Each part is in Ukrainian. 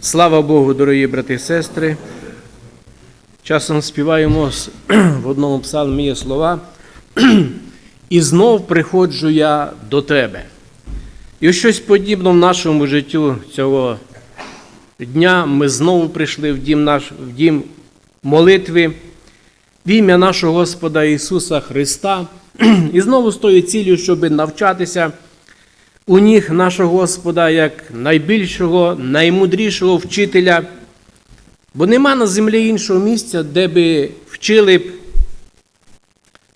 Слава Богу, дорогі брати і сестри. Часом співаємо в одному псалмі є слова. І знов приходжу я до тебе. І щось подібне в нашому життю цього дня ми знову прийшли в дім, наш, в дім молитви в ім'я нашого Господа Ісуса Христа. І знову з тою цілею, щоб навчатися у ніг нашого Господа як найбільшого, наймудрішого вчителя, бо нема на землі іншого місця, де би вчили б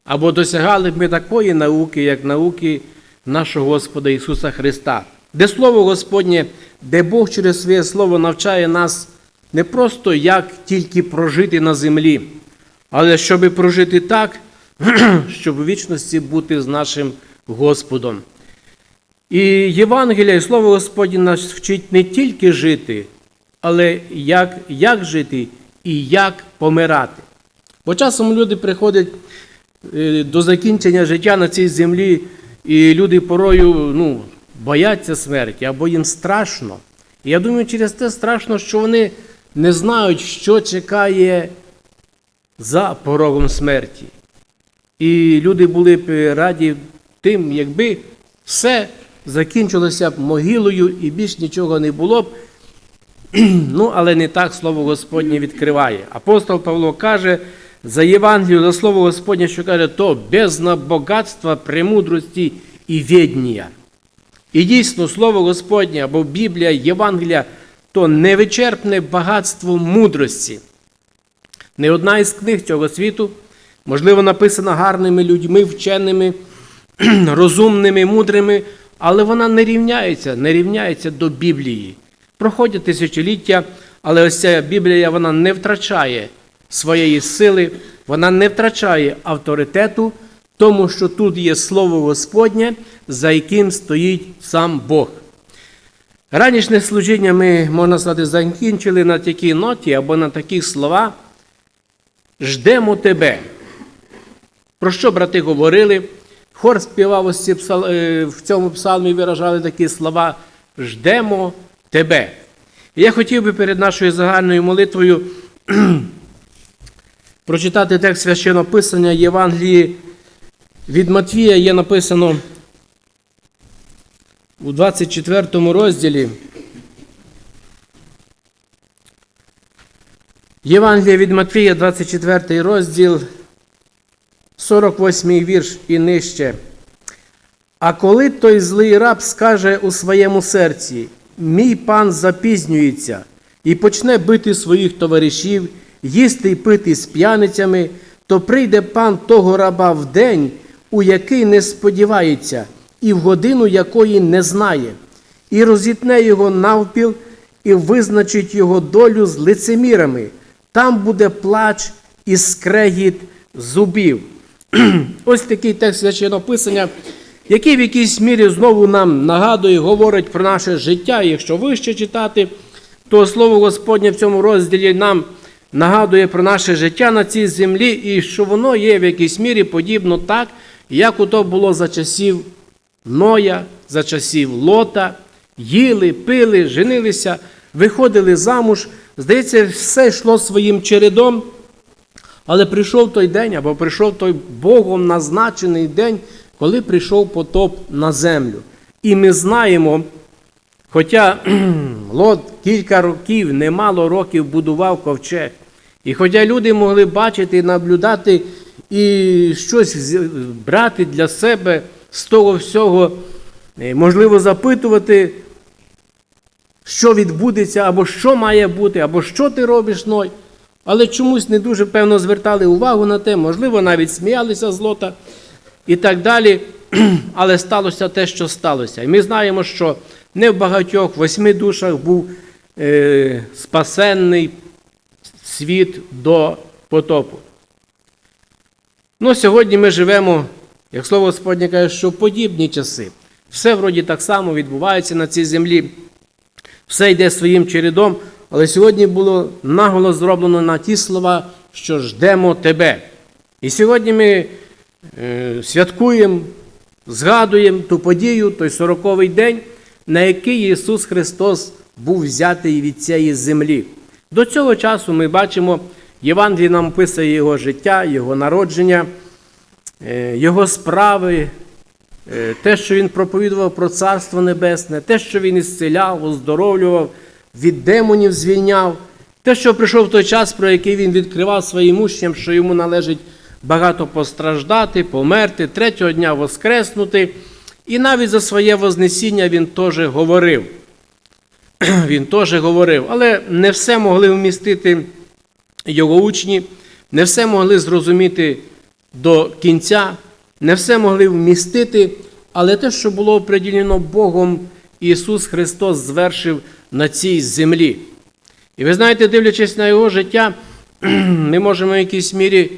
або досягали б ми такої науки, як науки нашого Господа Ісуса Христа, де Слово Господнє, де Бог через своє Слово навчає нас не просто як тільки прожити на землі, але щоб прожити так, щоб у вічності бути з нашим Господом. І Євангелія і Слово Господнє нас вчить не тільки жити, але як, як жити і як помирати. Бо часом люди приходять е, до закінчення життя на цій землі, і люди порою ну, бояться смерті або їм страшно. І я думаю, через те страшно, що вони не знають, що чекає за порогом смерті. І люди були б раді тим, якби все закінчилося б могилою і більш нічого не було б. Ну, але не так слово Господнє відкриває. Апостол Павло каже за Євангелію, за слово Господнє, що каже, то бездна багатства, премудрості і віднія. І дійсно, слово Господнє або Біблія, Євангелія то невичерпне багатство мудрості. Не одна із книг цього світу, можливо, написана гарними людьми, вченими, розумними, мудрими, але вона не рівняється, не рівняється до Біблії. Проходять тисячоліття, але ось ця Біблія вона не втрачає своєї сили, вона не втрачає авторитету, тому що тут є Слово Господнє, за яким стоїть сам Бог. Ранішнє служіння ми, можна сказати, закінчили на такій ноті або на такі слова. Ждемо тебе. Про що брати говорили? Хор співав ось ці псал- е, в цьому псалмі виражали такі слова Ждемо тебе. І я хотів би перед нашою загальною молитвою прочитати текст священного писання Євангелії від Матвія є написано у 24 розділі. Євангелія від Матвія, 24 розділ, 48 вірш і нижче. А коли той злий раб скаже у своєму серці, мій пан запізнюється і почне бити своїх товаришів, їсти й пити з п'яницями, то прийде пан того раба в день, у який не сподівається, і в годину якої не знає, і розітне його навпіл, і визначить його долю з лицемірами. Там буде плач і скрегіт зубів. Ось такий текст священного писання, який в якійсь мірі знову нам нагадує, говорить про наше життя. Якщо вище читати, то слово Господнє в цьому розділі нам нагадує про наше життя на цій землі, і що воно є в якійсь мірі подібно так, як ото було за часів Ноя, за часів Лота, їли, пили, женилися, виходили замуж. Здається, все йшло своїм чередом. Але прийшов той день, або прийшов той Богом назначений день, коли прийшов потоп на землю. І ми знаємо, хоча Лот кілька років, немало років будував ковчег, і хоча люди могли бачити, наблюдати і щось брати для себе з того всього, е, можливо, запитувати, що відбудеться, або що має бути, або що ти робиш Ной. Але чомусь не дуже певно звертали увагу на те, можливо, навіть сміялися з лота і так далі. Але сталося те, що сталося. І ми знаємо, що не в багатьох восьми душах був е, спасенний світ до потопу. Ну, сьогодні ми живемо, як слово Господнє каже, що в подібні часи. Все вроді так само відбувається на цій землі все йде своїм чередом, але сьогодні було наголос зроблено на ті слова, що ждемо тебе. І сьогодні ми е, святкуємо, згадуємо ту подію, той сороковий день, на який Ісус Христос був взятий від цієї землі. До цього часу ми бачимо, Євангелій нам описує його життя, його народження, е, його справи, е, те, що він проповідував про Царство Небесне, те, що він ісцеляв, оздоровлював, від демонів звільняв, те, що прийшов той час, про який він відкривав своїм учням, що йому належить багато постраждати, померти, третього дня воскреснути. І навіть за своє Вознесіння він теж говорив. Він теж говорив, але не все могли вмістити його учні, не все могли зрозуміти до кінця, не все могли вмістити, але те, що було оприділено Богом, Ісус Христос звершив на цій землі. І ви знаєте, дивлячись на його життя, ми можемо в якійсь мірі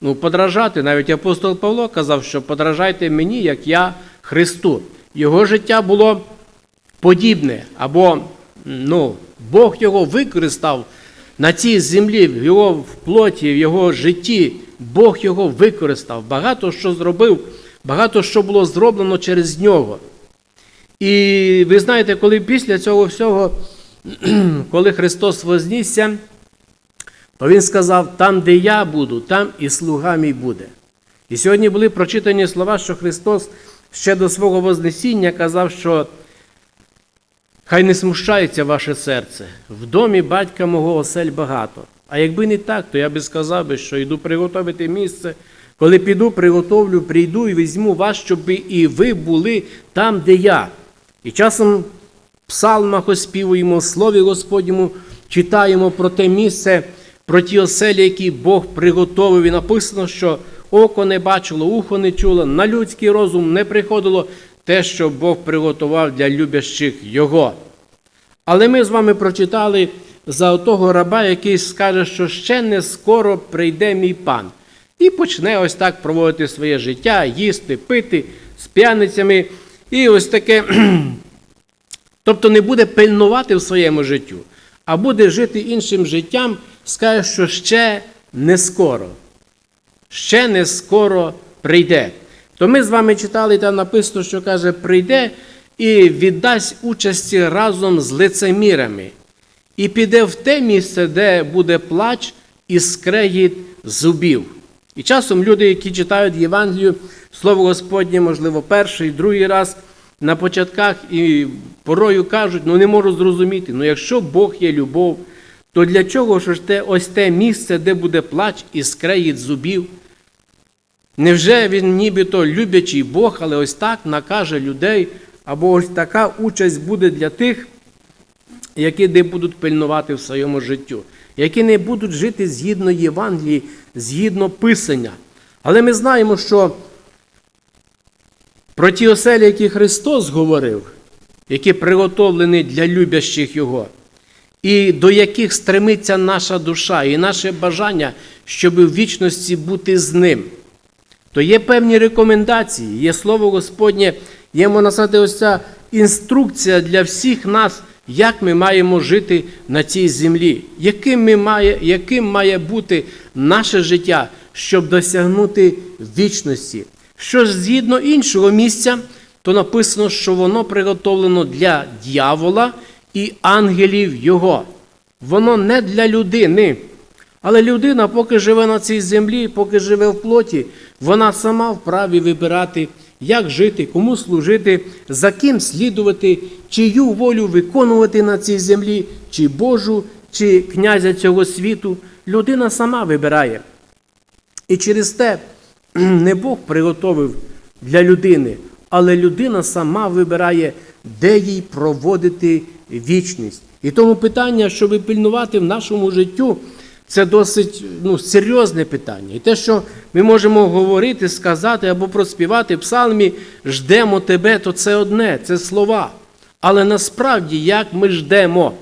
ну, подражати. Навіть апостол Павло казав, що подражайте мені, як я Христу. Його життя було подібне, або ну, Бог його використав на цій землі, в його в плоті, в його житті. Бог його використав, багато що зробив, багато що було зроблено через нього. І ви знаєте, коли після цього всього, коли Христос вознісся, то Він сказав: там, де я буду, там і слуга мій буде. І сьогодні були прочитані слова, що Христос ще до свого Вознесіння казав, що хай не смущається ваше серце, в домі батька мого осель багато. А якби не так, то я би сказав, що йду приготувати місце. Коли піду, приготовлю, прийду і візьму вас, щоб і ви були там, де я. І часом в псалмах оспівуємо, в Слові Господньому читаємо про те місце, про ті оселі, які Бог приготовив. І написано, що око не бачило, ухо не чуло, на людський розум не приходило те, що Бог приготував для любящих Його. Але ми з вами прочитали за того раба, який скаже, що ще не скоро прийде мій пан. І почне ось так проводити своє життя, їсти, пити з п'яницями. І ось таке. Тобто не буде пильнувати в своєму життю, а буде жити іншим життям, скаже, що ще не скоро. Ще не скоро прийде. То ми з вами читали, там написано, що каже, прийде і віддасть участі разом з лицемірами, і піде в те місце, де буде плач і скрегіт зубів. І часом люди, які читають Євангелію, Слово Господнє, можливо, перший, другий раз на початках і порою кажуть, ну не можу зрозуміти, ну якщо Бог є любов, то для чого ж те ось те місце, де буде плач і скреїть зубів? Невже він нібито любячий Бог, але ось так накаже людей, або ось така участь буде для тих, які не будуть пильнувати в своєму життю, які не будуть жити згідно Євангелії, згідно Писання. Але ми знаємо, що про ті оселі, які Христос говорив, які приготовлені для любящих Його, і до яких стремиться наша душа і наше бажання, щоб в вічності бути з Ним, то є певні рекомендації, є Слово Господнє, є можна сказати, ось ця інструкція для всіх нас, як ми маємо жити на цій землі, яким, ми має, яким має бути наше життя, щоб досягнути вічності. Що ж згідно іншого місця, то написано, що воно приготовлено для дьявола і ангелів його. Воно не для людини. Але людина, поки живе на цій землі, поки живе в плоті, вона сама вправі вибирати, як жити, кому служити, за ким слідувати, чию волю виконувати на цій землі, чи Божу, чи князя цього світу. Людина сама вибирає. І через те не Бог приготовив для людини, але людина сама вибирає, де їй проводити вічність. І тому питання, щоб пильнувати в нашому життю, це досить ну, серйозне питання. І те, що ми можемо говорити, сказати або проспівати в псалмі ждемо тебе, то це одне, це слова. Але насправді, як ми ждемо?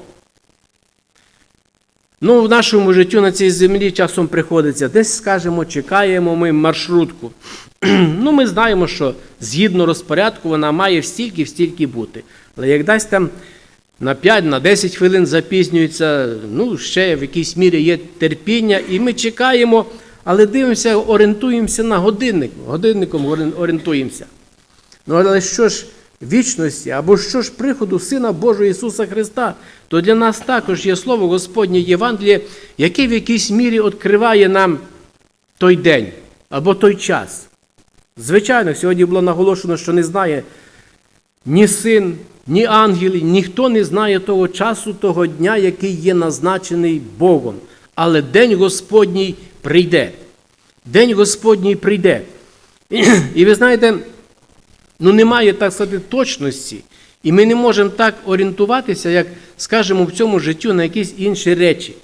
Ну, в нашому життю на цій землі часом приходиться, десь, скажемо, чекаємо ми маршрутку. ну, ми знаємо, що згідно розпорядку вона має стільки стільки бути. Але як дасть там на 5, на 10 хвилин запізнюється, ну, ще в якійсь мірі є терпіння, і ми чекаємо, але дивимося, орієнтуємося на годинник. Годинником орієнтуємося. Ну, але що ж вічності, або що ж приходу Сина Божого Ісуса Христа, то для нас також є Слово Господнє Євангеліє, яке в якійсь мірі відкриває нам той день або той час. Звичайно, сьогодні було наголошено, що не знає ні син, ні ангели, ніхто не знає того часу, того дня, який є назначений Богом. Але День Господній прийде. День Господній прийде. І ви знаєте, ну немає, так сказати, точності. І ми не можемо так орієнтуватися, як скажемо, в цьому життю на якісь інші речі.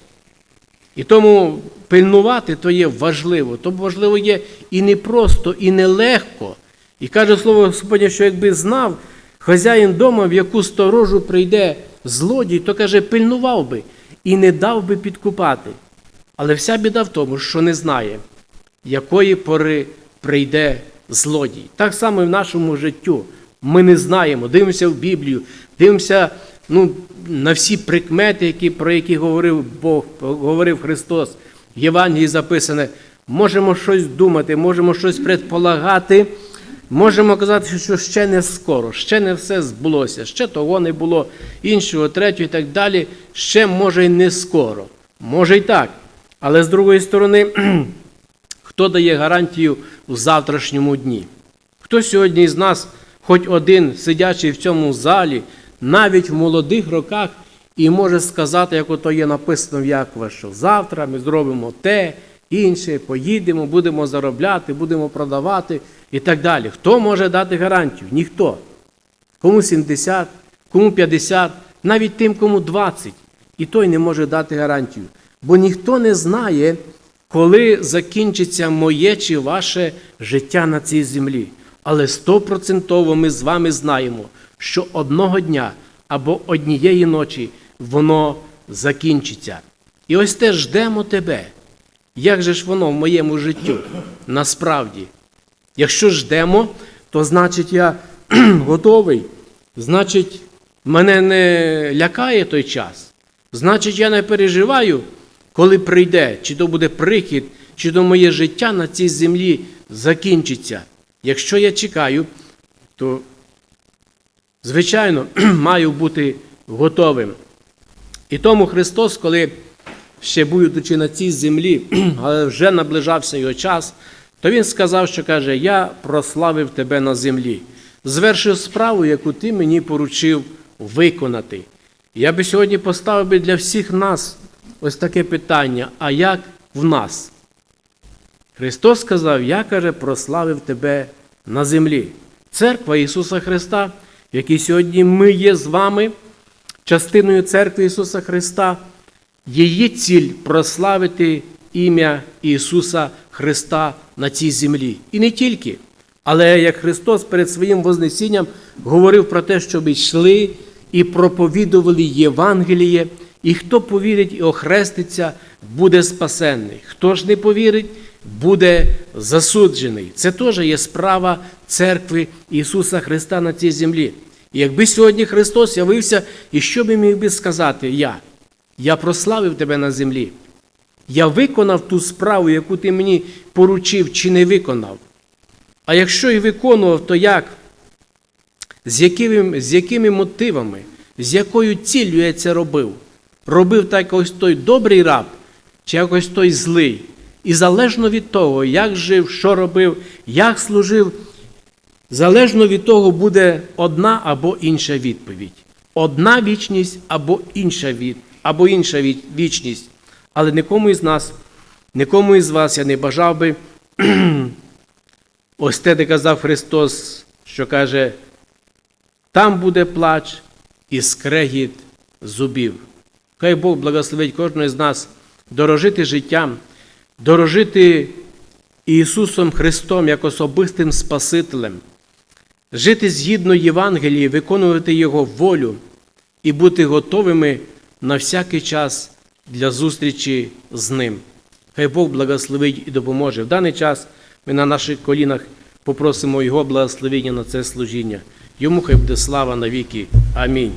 І тому пильнувати то є важливо. То важливо є і непросто, і нелегко. І каже слово Господнє, що якби знав хазяїн дома, в яку сторожу прийде злодій, то каже, пильнував би і не дав би підкупати. Але вся біда в тому, що не знає, якої пори прийде злодій. Так само і в нашому життю. Ми не знаємо, дивимося в Біблію, дивимося ну, на всі прикмети, які, про які говорив Бог, говорив Христос. В Євангелії записане. Можемо щось думати, можемо щось предполагати, можемо казати, що ще не скоро, ще не все збулося, ще того не було, іншого, третього і так далі. Ще може й не скоро. Може й так. Але з другої сторони, хто дає гарантію у завтрашньому дні? Хто сьогодні з нас, хоч один, сидячий в цьому залі, навіть в молодих роках, і може сказати, як ото є написано в Якова, що завтра ми зробимо те, інше, поїдемо, будемо заробляти, будемо продавати і так далі. Хто може дати гарантію? Ніхто. Кому 70, кому 50, навіть тим, кому 20. І той не може дати гарантію. Бо ніхто не знає, коли закінчиться моє чи ваше життя на цій землі. Але стопроцентово ми з вами знаємо, що одного дня або однієї ночі воно закінчиться. І ось те ждемо тебе. Як же ж воно в моєму життю насправді? Якщо ждемо, то значить я готовий. Значить, мене не лякає той час. Значить, я не переживаю, коли прийде, чи то буде прихід, чи то моє життя на цій землі закінчиться. Якщо я чекаю, то, звичайно, маю бути готовим. І тому Христос, коли ще будучи на цій землі, але вже наближався його час, то Він сказав, що каже, я прославив тебе на землі, звершив справу, яку ти мені поручив виконати. Я би сьогодні поставив би для всіх нас ось таке питання: а як в нас? Христос сказав, я каже, прославив тебе на землі. Церква Ісуса Христа, в якій сьогодні ми є з вами, частиною церкви Ісуса Христа, її ціль прославити ім'я Ісуса Христа на цій землі. І не тільки. Але як Христос перед своїм Вознесінням говорив про те, щоб йшли і проповідували Євангеліє, і хто повірить і охреститься, буде спасенний. Хто ж не повірить, буде засуджений. Це теж є справа церкви Ісуса Христа на цій землі. І якби сьогодні Христос явився, і що би міг би сказати я? Я прославив тебе на землі. Я виконав ту справу, яку ти мені поручив, чи не виконав. А якщо і виконував, то як? З якими, з якими мотивами, з якою ціллю я це робив? Робив так ось той добрий раб, чи якось той злий. І залежно від того, як жив, що робив, як служив, залежно від того буде одна або інша відповідь. Одна вічність або інша від, або інша вічність. Але нікому із нас, нікому із вас я не бажав би ось те, де казав Христос, що каже, там буде плач і скрегіт зубів. Хай Бог благословить кожного з нас дорожити життям, дорожити Ісусом Христом як особистим Спасителем, жити згідно Євангелії, виконувати Його волю і бути готовими на всякий час для зустрічі з Ним. Хай Бог благословить і допоможе. В даний час ми на наших колінах попросимо Його благословення на це служіння. Йому хай буде слава навіки. Амінь.